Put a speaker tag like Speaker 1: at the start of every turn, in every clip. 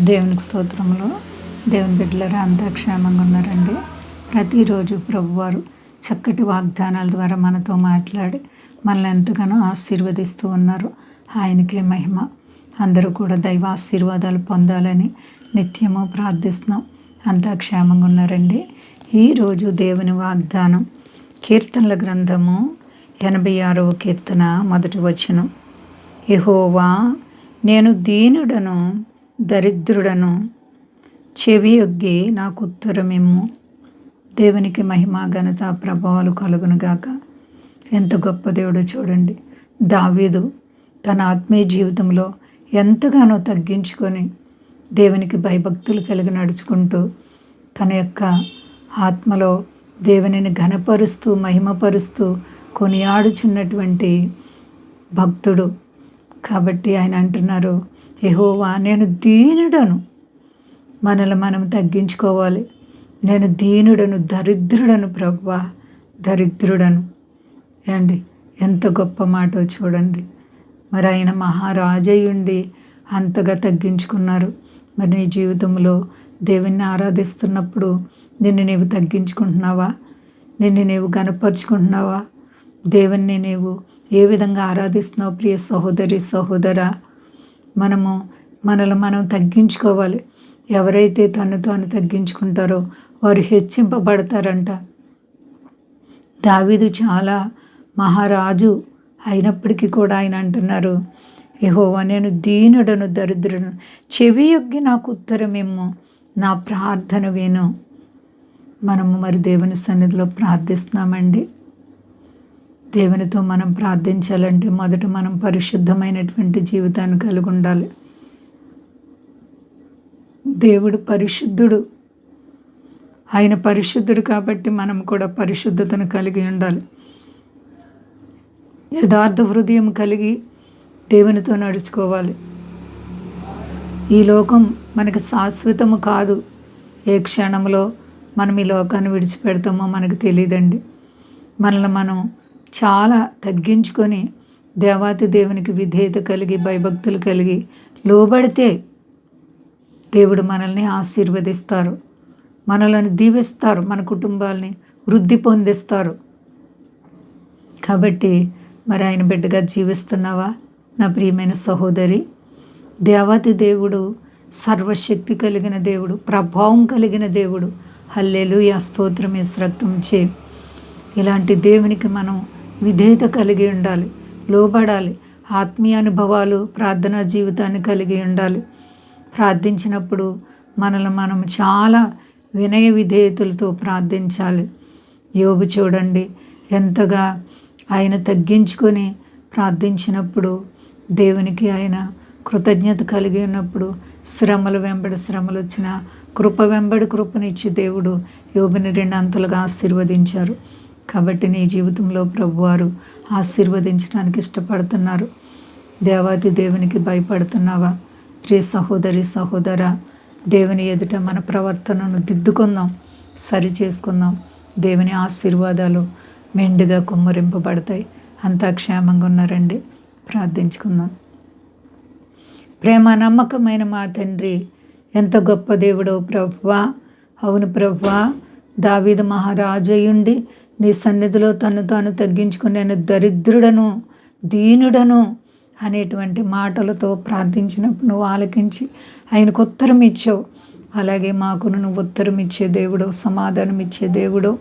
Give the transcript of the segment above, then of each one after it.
Speaker 1: దేవునికి స్తోత్రములు. దేవుని బిడ్డలరా అంతా క్షేమంగా ఉన్నారండి. ప్రతిరోజు ప్రభువారు చక్కటి వాగ్దానాల ద్వారా మనతో మాట్లాడి మనల్ని ఎంతగానో ఆశీర్వదిస్తూ ఉన్నారు. ఆయనకే మహిమ. అందరూ కూడా దైవ ఆశీర్వాదాలు పొందాలని నిత్యము ప్రార్థిస్తున్నాం. అంతా క్షేమంగా ఉన్నారండి. ఈరోజు దేవుని వాగ్దానం కీర్తనల గ్రంథము ఎనభై ఆరవ కీర్తన మొదటి వచనం. యహోవా నేను దీనుడను దరిద్రుడను చెవి నాకు ఉత్తరమిమ్ము దేవునికి మహిమ ఘనత ప్రభావాలు కలుగునుగాక ఎంత గొప్ప దేవుడో చూడండి. దావీదు తన ఆత్మీయ జీవితంలో ఎంతగానో తగ్గించుకొని దేవునికి భయభక్తులు కలిగి నడుచుకుంటూ తన యొక్క ఆత్మలో దేవునిని ఘనపరుస్తూ మహిమపరుస్తూ కొనియాడుచున్నటువంటి భక్తుడు. కాబట్టి ఆయన అంటున్నారు యహోవా నేను దీనుడను. మనల్ని మనం తగ్గించుకోవాలి. నేను దీనుడను దరిద్రుడను ప్రభా దరిద్రుడను. అండి ఎంత గొప్ప మాట చూడండి. మరి ఆయన మహారాజయుండి అంతగా తగ్గించుకున్నారు. మరి నీ జీవితంలో దేవుణ్ణి ఆరాధిస్తున్నప్పుడు నిన్ను నీవు తగ్గించుకుంటున్నావా? నిన్ను నీవు గనపరుచుకుంటున్నావా దేవుణ్ణి నీవు ఏ విధంగా ఆరాధిస్తున్నావు? ప్రియ సహోదరి సహోదరా మనము మనల్ని మనం తగ్గించుకోవాలి. ఎవరైతే తను తాను తగ్గించుకుంటారో వారు హెచ్చింపబడతారంట. దావీదు చాలా మహారాజు అయినప్పటికీ కూడా ఆయన అంటున్నారు యహోవా నేను దీనుడను దరిద్రుడు చెవి యొగ్గి నాకు ఉత్తరమేమో నా ప్రార్థన వేను. మనము మరి దేవుని సన్నిధిలో ప్రార్థిస్తున్నామండి. దేవునితో మనం ప్రార్థించాలంటే మొదట మనం పరిశుద్ధమైనటువంటి జీవితాన్ని కలిగి ఉండాలి. దేవుడు పరిశుద్ధుడు. ఆయన పరిశుద్ధుడు కాబట్టి మనం కూడా పరిశుద్ధతను కలిగి ఉండాలి. యథార్థ హృదయం కలిగి దేవునితో నడుచుకోవాలి. ఈ లోకం మనకు శాశ్వతము కాదు. ఏ క్షణంలో మనం ఈ లోకాన్ని విడిచిపెడతామో మనకు తెలియదండి. మనల్ని మనం చాలా తగ్గించుకొని దేవాతి దేవునికి విధేయత కలిగి భయభక్తులు కలిగి లోబడితే దేవుడు మనల్ని ఆశీర్వదిస్తారు. మనల్ని దీవిస్తారు. మన కుటుంబాలని వృద్ధి పొందిస్తారు. కాబట్టి మరి ఆయన బిడ్డగా జీవిస్తున్నావా? నా ప్రియమైన సహోదరి దేవాతి దేవుడు సర్వశక్తి కలిగిన దేవుడు ప్రభావం కలిగిన దేవుడు. హల్లెలు యా స్తోత్రమే రక్తం చే. ఇలాంటి దేవునికి మనం విధేయత కలిగి ఉండాలి లోబడాలి. ఆత్మీయ అనుభవాలు ప్రార్థనా జీవితాన్ని కలిగి ఉండాలి. ప్రార్థించినప్పుడు మనల్ని మనం చాలా వినయ విధేయతలతో ప్రార్థించాలి. యోగు చూడండి ఎంతగా ఆయన తగ్గించుకొని ప్రార్థించినప్పుడు దేవునికి ఆయన కృతజ్ఞత కలిగి ఉన్నప్పుడు శ్రమలు వెంబడి శ్రమలు వచ్చిన కృప వెంబడి కృపనిచ్చి దేవుడు యోగుని రెండు అంతలుగా ఆశీర్వదించారు. కాబట్టి నీ జీవితంలో ప్రభువారు ఆశీర్వదించడానికి ఇష్టపడుతున్నారు. దేవాది దేవునికి భయపడుతున్నావా? ప్రియ సహోదరి సహోదర దేవుని ఎదుట మన ప్రవర్తనను దిద్దుకుందాం సరి చేసుకుందాం దేవుని ఆశీర్వాదాలు మెండుగా కుమ్మరింపబడతాయి. అంతా క్షేమంగా ఉన్నారండి ప్రార్థించుకుందాం. ప్రేమ నమ్మకమైన మా తండ్రి ఎంత గొప్ప దేవుడో ప్రభువా. అవును ప్రభువా మహారాజు ఉండి నీ సన్నిధిలో తను తాను తగ్గించుకుని నేను దరిద్రుడను దీనుడను అనేటువంటి మాటలతో ప్రార్థించినప్పుడు నువ్వు ఆలకించి ఆయనకు ఉత్తరం ఇచ్చావు. అలాగే మాకును నువ్వు ఉత్తరం ఇచ్చే దేవుడు సమాధానం ఇచ్చే దేవుడు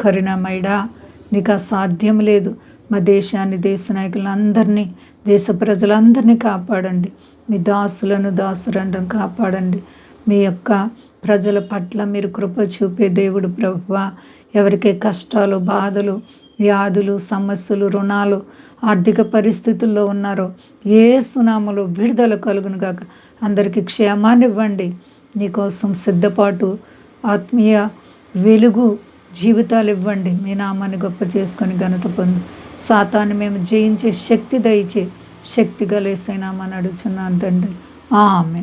Speaker 1: కరుణమైడా నీకు అసాధ్యం లేదు. మా దేశాన్ని దేశ నాయకులందరినీ దేశ ప్రజలందరినీ కాపాడండి. మీ దాసులను దాసురండం కాపాడండి. మీ యొక్క ప్రజల పట్ల మీరు కృప చూపే దేవుడు ప్రభువ. ఎవరికి కష్టాలు బాధలు వ్యాధులు సమస్యలు రుణాలు ఆర్థిక పరిస్థితుల్లో ఉన్నారో ఏ సునామలు విడుదల కలుగును గాక. అందరికీ క్షేమాన్ని ఇవ్వండి. నీకోసం సిద్ధపాటు ఆత్మీయ వెలుగు జీవితాలు ఇవ్వండి. మీ నామాన్ని గొప్ప చేసుకొని ఘనత పొందు. సాతాన్ని మేము జయించే శక్తి దయచే శక్తి గలేసైనామని అడుగుతున్నాను తండ్రి. ఆమె